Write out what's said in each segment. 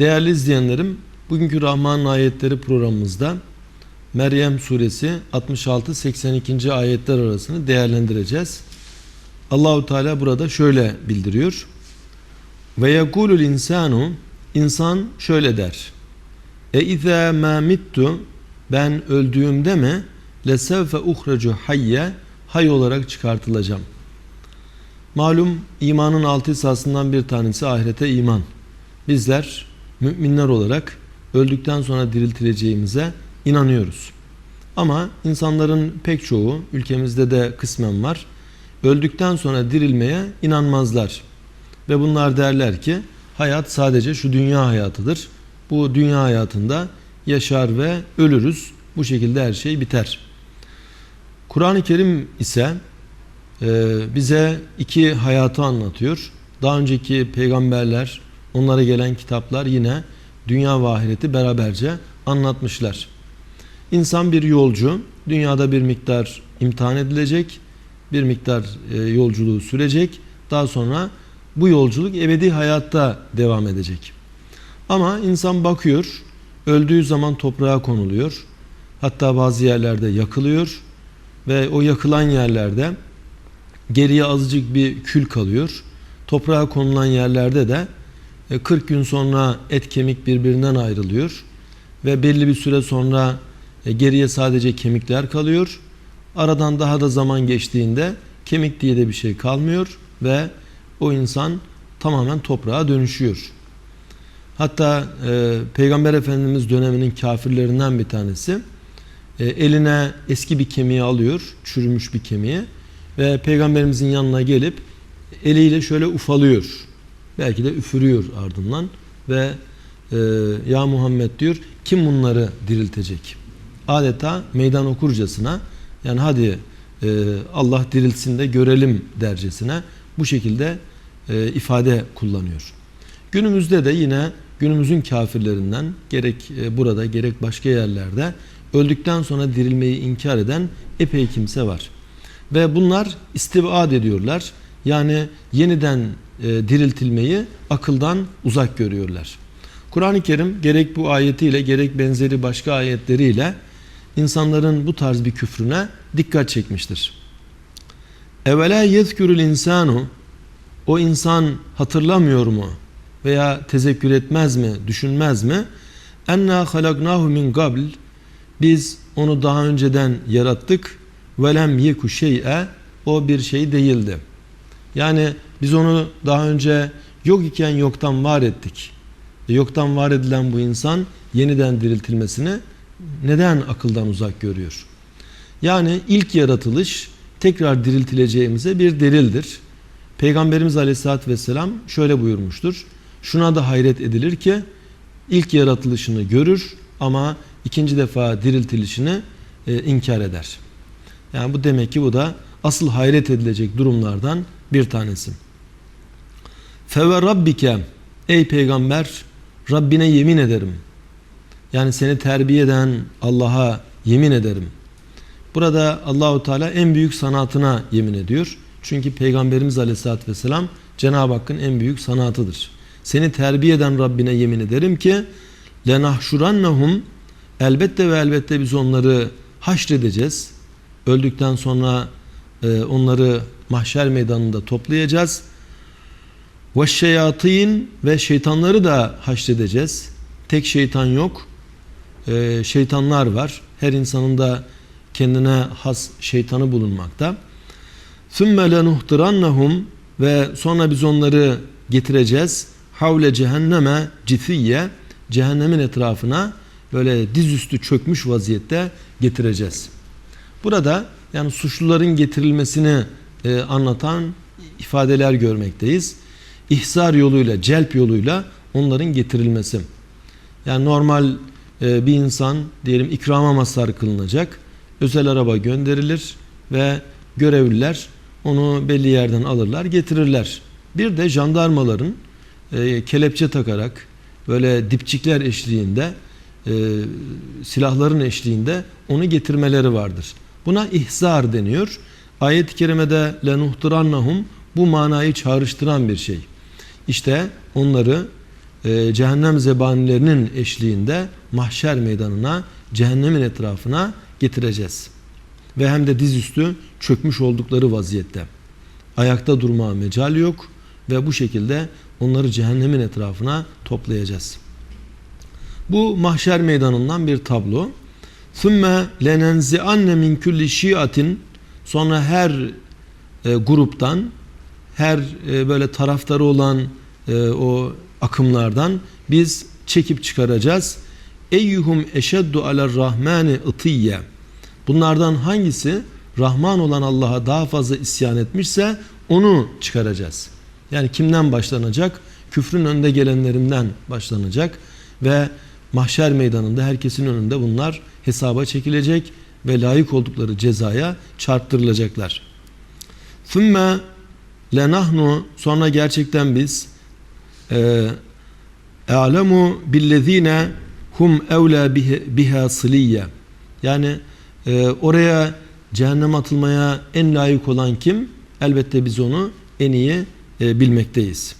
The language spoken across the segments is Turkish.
Değerli izleyenlerim, bugünkü Rahman ayetleri programımızda Meryem suresi 66-82. ayetler arasını değerlendireceğiz. Allahu Teala burada şöyle bildiriyor. Ve yekulul insanu insan şöyle der. E izâ mâ mittu ben öldüğümde mi lesevfe uhrecu hayye hay olarak çıkartılacağım. Malum imanın altı esasından bir tanesi ahirete iman. Bizler müminler olarak öldükten sonra diriltileceğimize inanıyoruz. Ama insanların pek çoğu ülkemizde de kısmen var. Öldükten sonra dirilmeye inanmazlar. Ve bunlar derler ki hayat sadece şu dünya hayatıdır. Bu dünya hayatında yaşar ve ölürüz. Bu şekilde her şey biter. Kur'an-ı Kerim ise e, bize iki hayatı anlatıyor. Daha önceki peygamberler, onlara gelen kitaplar yine dünya ve ahireti beraberce anlatmışlar. İnsan bir yolcu, dünyada bir miktar imtihan edilecek, bir miktar e, yolculuğu sürecek. Daha sonra bu yolculuk ebedi hayatta devam edecek. Ama insan bakıyor, öldüğü zaman toprağa konuluyor. Hatta bazı yerlerde yakılıyor ve o yakılan yerlerde geriye azıcık bir kül kalıyor. Toprağa konulan yerlerde de 40 gün sonra et kemik birbirinden ayrılıyor ve belli bir süre sonra geriye sadece kemikler kalıyor. Aradan daha da zaman geçtiğinde kemik diye de bir şey kalmıyor ve o insan tamamen toprağa dönüşüyor. Hatta e, Peygamber Efendimiz döneminin kafirlerinden bir tanesi e, eline eski bir kemiği alıyor, çürümüş bir kemiği ve Peygamberimizin yanına gelip eliyle şöyle ufalıyor. Belki de üfürüyor ardından ve e, ya Muhammed diyor kim bunları diriltecek? Adeta meydan okurcasına yani hadi e, Allah diriltsin de görelim dercesine bu şekilde e, ifade kullanıyor. Günümüzde de yine günümüzün kafirlerinden gerek e, burada gerek başka yerlerde öldükten sonra dirilmeyi inkar eden epey kimse var. Ve bunlar istivad ediyorlar. Yani yeniden e, diriltilmeyi akıldan uzak görüyorlar. Kur'an-ı Kerim gerek bu ayetiyle gerek benzeri başka ayetleriyle insanların bu tarz bir küfrüne dikkat çekmiştir. Evvela yezkürül insanu o insan hatırlamıyor mu veya tezekkür etmez mi, düşünmez mi? Enna halaknahu min qabl biz onu daha önceden yarattık velem yeku şey'e o bir şey değildi. Yani biz onu daha önce yok iken yoktan var ettik. E yoktan var edilen bu insan yeniden diriltilmesini neden akıldan uzak görüyor? Yani ilk yaratılış tekrar diriltileceğimize bir delildir. Peygamberimiz Aleyhisselatü Vesselam şöyle buyurmuştur. Şuna da hayret edilir ki ilk yaratılışını görür ama ikinci defa diriltilişini e, inkar eder. Yani bu demek ki bu da asıl hayret edilecek durumlardan bir tanesi. Feve rabbike ey peygamber Rabbine yemin ederim. Yani seni terbiye eden Allah'a yemin ederim. Burada Allahu Teala en büyük sanatına yemin ediyor. Çünkü Peygamberimiz Aleyhisselatü Vesselam Cenab-ı Hakk'ın en büyük sanatıdır. Seni terbiye eden Rabbine yemin ederim ki lenahşurannahum elbette ve elbette biz onları haşredeceğiz. Öldükten sonra e, onları mahşer meydanında toplayacağız. Ve şeyatin ve şeytanları da haşredeceğiz. Tek şeytan yok. E, şeytanlar var. Her insanın da kendine has şeytanı bulunmakta. ثُمَّ لَنُحْتِرَنَّهُمْ Ve sonra biz onları getireceğiz. Havle cehenneme cithiye cehennemin etrafına böyle dizüstü çökmüş vaziyette getireceğiz. Burada yani suçluların getirilmesini e, anlatan ifadeler görmekteyiz. İhsar yoluyla, celp yoluyla onların getirilmesi. Yani normal e, bir insan diyelim ikrama mazhar kılınacak. Özel araba gönderilir ve görevliler onu belli yerden alırlar, getirirler. Bir de jandarmaların e, kelepçe takarak böyle dipçikler eşliğinde e, silahların eşliğinde onu getirmeleri vardır. Buna ihzar deniyor. Ayet-i kerimede lenuhtirannahum bu manayı çağrıştıran bir şey. İşte onları e, cehennem zebanilerinin eşliğinde mahşer meydanına, cehennemin etrafına getireceğiz. Ve hem de dizüstü çökmüş oldukları vaziyette. Ayakta durmaya mecal yok ve bu şekilde onları cehennemin etrafına toplayacağız. Bu mahşer meydanından bir tablo. ثُمَّ لَنَنْزِعَنَّ مِنْ كُلِّ شِيَةٍ Sonra her e, gruptan, her e, böyle taraftarı olan e, o akımlardan biz çekip çıkaracağız. Eyyuhum eşeddu aler rahmani ıtiyye. Bunlardan hangisi Rahman olan Allah'a daha fazla isyan etmişse onu çıkaracağız. Yani kimden başlanacak? Küfrün önde gelenlerinden başlanacak ve mahşer meydanında herkesin önünde bunlar hesaba çekilecek ve layık oldukları cezaya çarptırılacaklar. Thümme lenahnu sonra gerçekten biz e'lemu billezine hum evla biha sıliyye yani e, oraya cehennem atılmaya en layık olan kim? Elbette biz onu en iyi e, bilmekteyiz.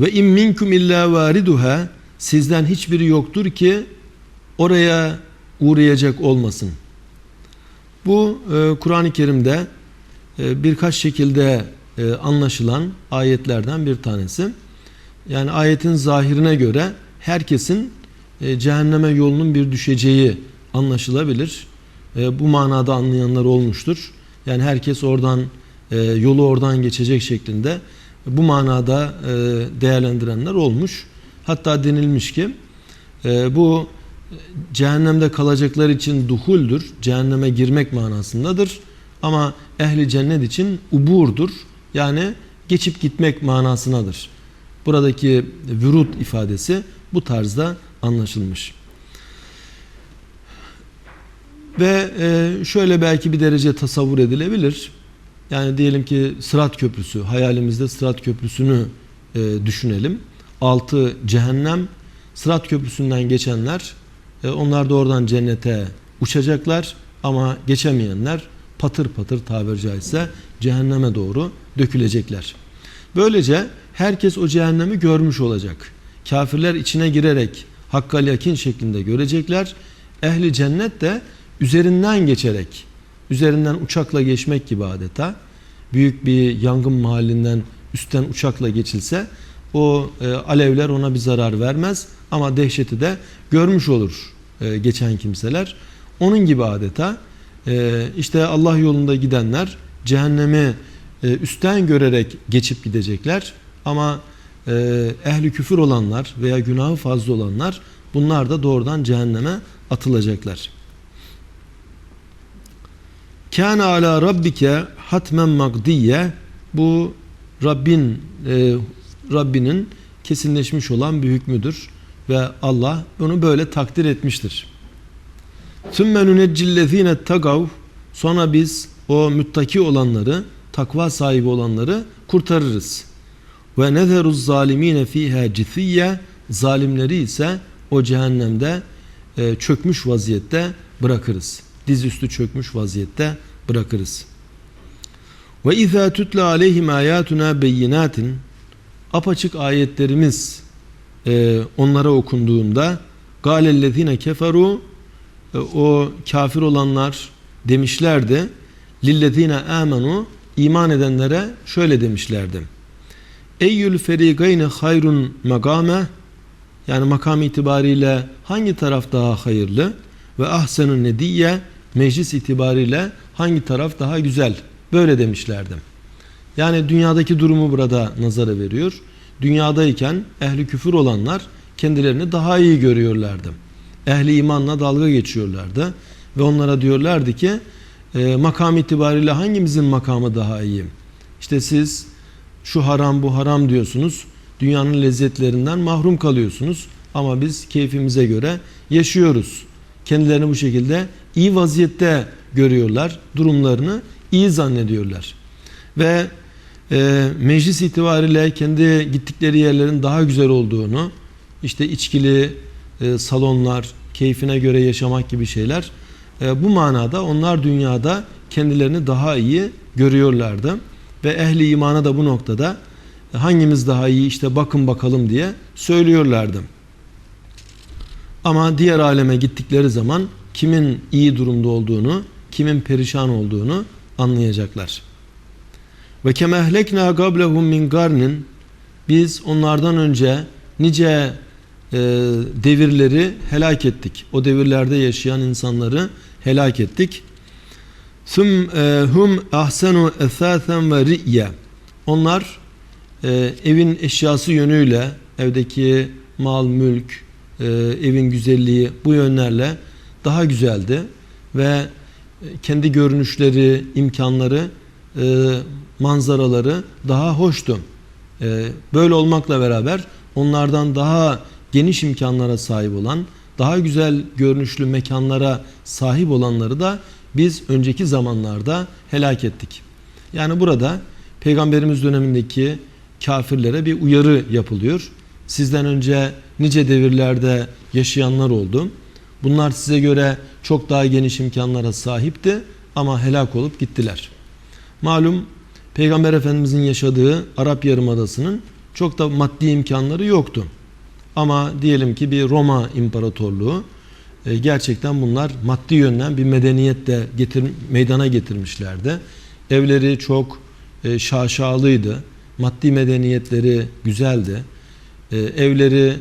Ve in minkum illa variduha sizden hiçbiri yoktur ki oraya uğrayacak olmasın. Bu e, Kur'an-ı Kerim'de e, birkaç şekilde e, anlaşılan ayetlerden bir tanesi. Yani ayetin zahirine göre herkesin e, cehenneme yolunun bir düşeceği anlaşılabilir. E, bu manada anlayanlar olmuştur. Yani herkes oradan e, yolu oradan geçecek şeklinde bu manada e, değerlendirenler olmuş. Hatta denilmiş ki e, bu cehennemde kalacaklar için duhuldür, cehenneme girmek manasındadır. Ama ehli cennet için uburdur. Yani geçip gitmek manasınadır. Buradaki vürut ifadesi bu tarzda anlaşılmış. Ve e, şöyle belki bir derece tasavvur edilebilir. Yani diyelim ki Sırat Köprüsü, hayalimizde Sırat Köprüsü'nü e, düşünelim. Altı cehennem, Sırat Köprüsü'nden geçenler, e, onlar da oradan cennete uçacaklar ama geçemeyenler patır patır tabiri caizse cehenneme doğru dökülecekler. Böylece herkes o cehennemi görmüş olacak. Kafirler içine girerek hakkal yakin şeklinde görecekler. Ehli cennet de üzerinden geçerek, üzerinden uçakla geçmek gibi adeta büyük bir yangın mahallinden üstten uçakla geçilse o e, alevler ona bir zarar vermez ama dehşeti de görmüş olur e, geçen kimseler. Onun gibi adeta e, işte Allah yolunda gidenler cehennemi e, üstten görerek geçip gidecekler ama e, ehli küfür olanlar veya günahı fazla olanlar bunlar da doğrudan cehenneme atılacaklar. Kana ala rabbike hatmen magdiye bu Rabbin e, Rabbinin kesinleşmiş olan bir hükmüdür ve Allah bunu böyle takdir etmiştir. Sümme nuneccillezine tagav sonra biz o müttaki olanları, takva sahibi olanları kurtarırız. Ve nezeruz zalimine fiha cithiyye zalimleri ise o cehennemde e, çökmüş vaziyette bırakırız. Dizüstü çökmüş vaziyette bırakırız. Ve izâ tutla aleyhim ayatuna beyinatin apaçık ayetlerimiz e, onlara okunduğunda galellezine keferu e, o kafir olanlar demişlerdi lillezine amenu iman edenlere şöyle demişlerdi. Eyyül ferigayne hayrun magame yani makam itibariyle hangi taraf daha hayırlı ve ahsenun nediye meclis itibariyle hangi taraf daha güzel böyle demişlerdi. Yani dünyadaki durumu burada nazara veriyor. Dünyadayken ehli küfür olanlar kendilerini daha iyi görüyorlardı. Ehli imanla dalga geçiyorlardı ve onlara diyorlardı ki e, makam itibariyle hangimizin makamı daha iyi? İşte siz şu haram bu haram diyorsunuz. Dünyanın lezzetlerinden mahrum kalıyorsunuz. Ama biz keyfimize göre yaşıyoruz. Kendilerini bu şekilde iyi vaziyette görüyorlar. Durumlarını iyi zannediyorlar. Ve e, meclis itibariyle kendi gittikleri yerlerin daha güzel olduğunu, işte içkili e, salonlar, keyfine göre yaşamak gibi şeyler. E, bu manada onlar dünyada kendilerini daha iyi görüyorlardı. Ve ehli imana da bu noktada hangimiz daha iyi işte bakın bakalım diye söylüyorlardı. Ama diğer aleme gittikleri zaman kimin iyi durumda olduğunu, kimin perişan olduğunu anlayacaklar. Ve kemehlekna gablehum min garnin biz onlardan önce nice e, devirleri helak ettik. O devirlerde yaşayan insanları helak ettik. Sum e, hum ahsenu esasen ve ri'ye. Onlar e, evin eşyası yönüyle evdeki mal, mülk, e, evin güzelliği bu yönlerle daha güzeldi ve kendi görünüşleri, imkanları, e, manzaraları daha hoştu. E, böyle olmakla beraber onlardan daha geniş imkanlara sahip olan, daha güzel görünüşlü mekanlara sahip olanları da biz önceki zamanlarda helak ettik. Yani burada Peygamberimiz dönemindeki kafirlere bir uyarı yapılıyor. Sizden önce nice devirlerde yaşayanlar oldu. Bunlar size göre çok daha geniş imkanlara sahipti ama helak olup gittiler. Malum Peygamber Efendimizin yaşadığı Arap Yarımadası'nın çok da maddi imkanları yoktu. Ama diyelim ki bir Roma İmparatorluğu e, gerçekten bunlar maddi yönden bir medeniyet de getir, meydana getirmişlerdi. Evleri çok e, şaşalıydı. Maddi medeniyetleri güzeldi. E, evleri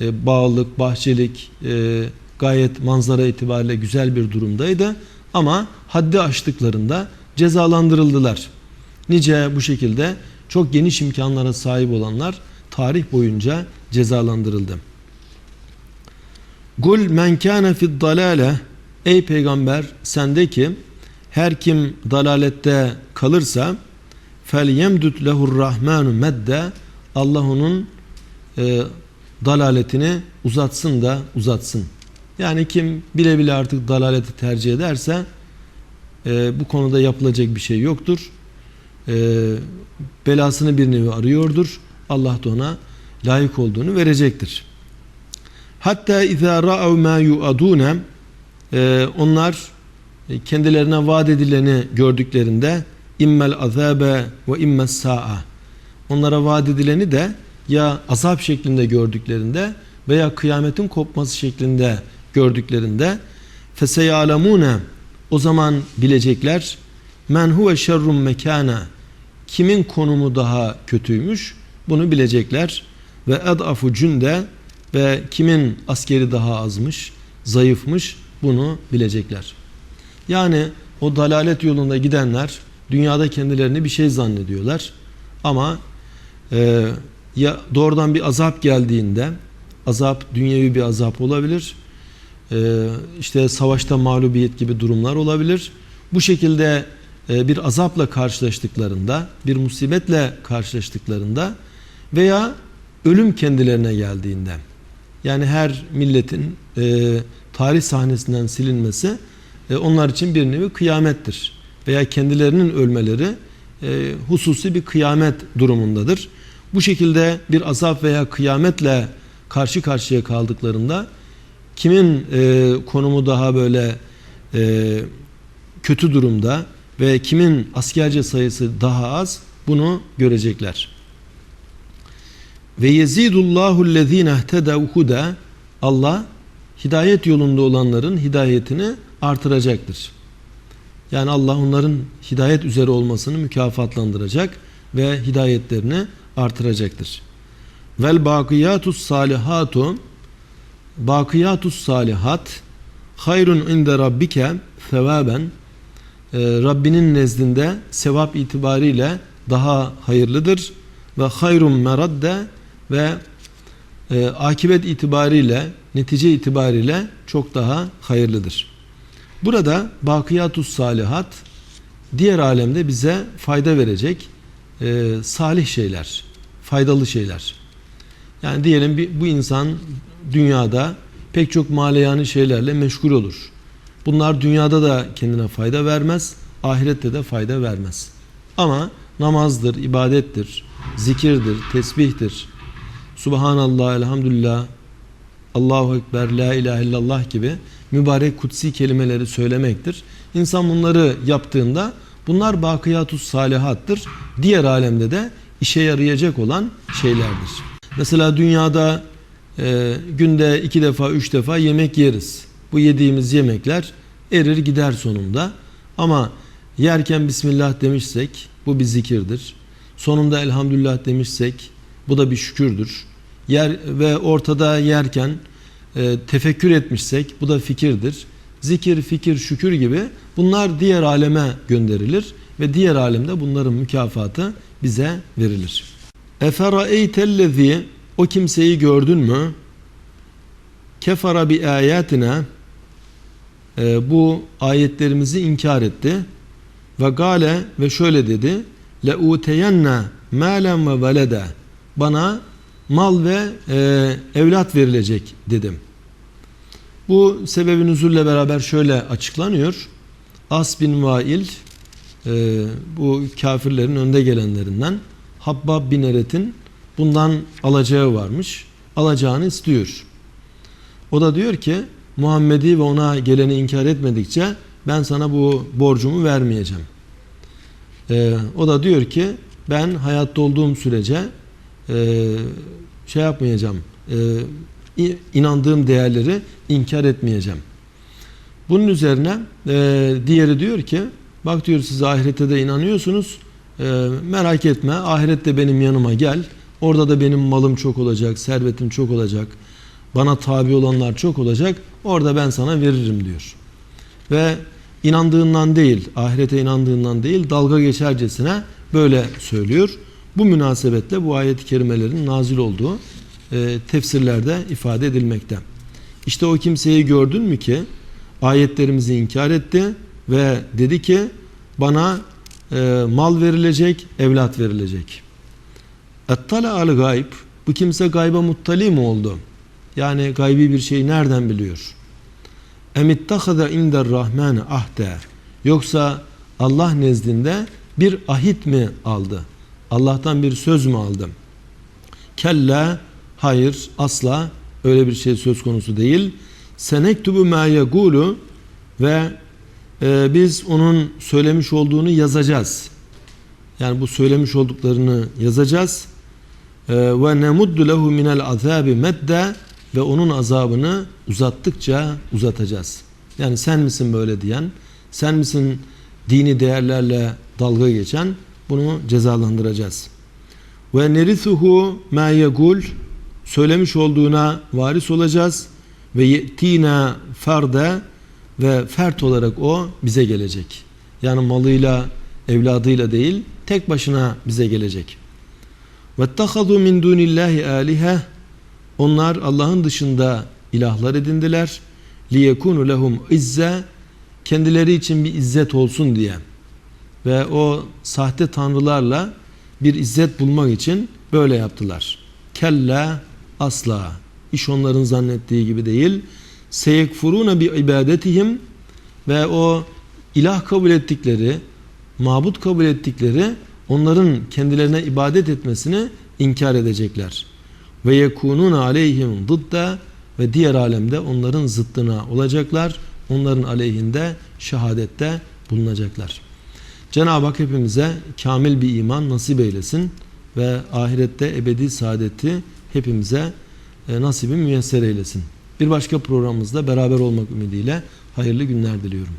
bağlılık, bahçelik, gayet manzara itibariyle güzel bir durumdaydı. Ama haddi aştıklarında cezalandırıldılar. Nice bu şekilde çok geniş imkanlara sahip olanlar tarih boyunca cezalandırıldı. Gul men kana fid dalale Ey peygamber sende ki her kim dalalette kalırsa fel yemdut lehur rahmanu medde Allah onun e, dalaletini uzatsın da uzatsın. Yani kim bile bile artık dalaleti tercih ederse e, bu konuda yapılacak bir şey yoktur. E, belasını bir nevi arıyordur. Allah da ona layık olduğunu verecektir. Hatta izâ ra'av mâ yu'adûne onlar kendilerine vaat edileni gördüklerinde immel azâbe ve immes sa'a onlara vaat edileni de ya azap şeklinde gördüklerinde veya kıyametin kopması şeklinde gördüklerinde feseyalemune o zaman bilecekler men huve şerrun mekana kimin konumu daha kötüymüş bunu bilecekler. Ve edafu cünde ve kimin askeri daha azmış zayıfmış bunu bilecekler. Yani o dalalet yolunda gidenler dünyada kendilerini bir şey zannediyorlar. Ama e, ya doğrudan bir azap geldiğinde azap dünyevi bir azap olabilir. E, işte savaşta mağlubiyet gibi durumlar olabilir. Bu şekilde bir azapla karşılaştıklarında bir musibetle karşılaştıklarında veya ölüm kendilerine geldiğinde yani her milletin e, tarih sahnesinden silinmesi e, onlar için bir nevi kıyamettir veya kendilerinin ölmeleri e, hususi bir kıyamet durumundadır. Bu şekilde bir azap veya kıyametle karşı karşıya kaldıklarında kimin e, konumu daha böyle e, kötü durumda ve kimin askerce sayısı daha az bunu görecekler. Ve yezidullahu lezine ihtedev huda Allah hidayet yolunda olanların hidayetini artıracaktır. Yani Allah onların hidayet üzere olmasını mükafatlandıracak ve hidayetlerini artıracaktır. Vel bakiyatus salihatu bakiyatus salihat hayrun inde rabbike sevaben Rabbinin nezdinde sevap itibariyle daha hayırlıdır ve hayrun meradde ve e, akibet itibariyle netice itibariyle çok daha hayırlıdır. Burada bakiyatus salihat diğer alemde bize fayda verecek e, salih şeyler, faydalı şeyler. Yani diyelim bir, bu insan dünyada pek çok maleyani şeylerle meşgul olur. Bunlar dünyada da kendine fayda vermez, ahirette de fayda vermez. Ama namazdır, ibadettir, zikirdir, tesbihtir, Subhanallah, elhamdülillah, Allahu Ekber, La ilahe illallah gibi mübarek kutsi kelimeleri söylemektir. İnsan bunları yaptığında bunlar bakiyatus salihattır. Diğer alemde de işe yarayacak olan şeylerdir. Mesela dünyada e, günde iki defa, üç defa yemek yeriz. Bu yediğimiz yemekler erir gider sonunda. Ama yerken Bismillah demişsek bu bir zikirdir. Sonunda elhamdülillah demişsek bu da bir şükürdür. Yer ve ortada yerken e, tefekkür etmişsek bu da fikirdir. Zikir, fikir, şükür gibi bunlar diğer aleme gönderilir ve diğer alemde bunların mükafatı bize verilir. Eferaeytellezi o kimseyi gördün mü? Kefara bi ayatina e, bu ayetlerimizi inkar etti ve gale ve şöyle dedi le uteyenne malen ve velede bana mal ve e, evlat verilecek dedim. Bu sebebin nüzulle beraber şöyle açıklanıyor. As bin Vail e, bu kafirlerin önde gelenlerinden Habbab bin Eret'in bundan alacağı varmış. Alacağını istiyor. O da diyor ki Muhammed'i ve ona geleni inkar etmedikçe ben sana bu borcumu vermeyeceğim. Ee, o da diyor ki ben hayatta olduğum sürece e, şey yapmayacağım. E, inandığım değerleri inkar etmeyeceğim. Bunun üzerine e, diğeri diyor ki bak diyor siz ahirete de inanıyorsunuz. E, merak etme ahirette benim yanıma gel. Orada da benim malım çok olacak, servetim çok olacak. Bana tabi olanlar çok olacak. Orada ben sana veririm diyor. Ve inandığından değil, ahirete inandığından değil, dalga geçercesine böyle söylüyor. Bu münasebetle bu ayet-i kerimelerin nazil olduğu e, tefsirlerde ifade edilmekte. İşte o kimseyi gördün mü ki ayetlerimizi inkar etti ve dedi ki bana e, mal verilecek, evlat verilecek. Ettala al gayb bu kimse gayba muttali mi oldu? Yani gaybi bir şeyi nereden biliyor? Emittahada inder rahmane ahde yoksa Allah nezdinde bir ahit mi aldı? Allah'tan bir söz mü aldım? Kella hayır asla öyle bir şey söz konusu değil. Senektubu ma yegulu ve e, biz onun söylemiş olduğunu yazacağız. Yani bu söylemiş olduklarını yazacağız. E, ve nemuddu lehu minel azabi medde ve onun azabını uzattıkça uzatacağız. Yani sen misin böyle diyen, sen misin dini değerlerle dalga geçen bunu cezalandıracağız. Ve nerisuhu ma yegul söylemiş olduğuna varis olacağız ve yetina farda ve fert olarak o bize gelecek. Yani malıyla, evladıyla değil, tek başına bize gelecek. Ve Vettehadu min dunillahi alihe Onlar Allah'ın dışında ilahlar edindiler. لِيَكُونُ lehum izze Kendileri için bir izzet olsun diye. Ve o sahte tanrılarla bir izzet bulmak için böyle yaptılar. Kella asla. İş onların zannettiği gibi değil. Seyekfuruna bi ibadetihim ve o ilah kabul ettikleri, mabut kabul ettikleri onların kendilerine ibadet etmesini inkar edecekler. Ve yekunun aleyhim dıdda ve diğer alemde onların zıttına olacaklar. Onların aleyhinde şehadette bulunacaklar. Cenab-ı Hak hepimize kamil bir iman nasip eylesin ve ahirette ebedi saadeti hepimize e, nasibi müyesser eylesin. Bir başka programımızda beraber olmak ümidiyle hayırlı günler diliyorum.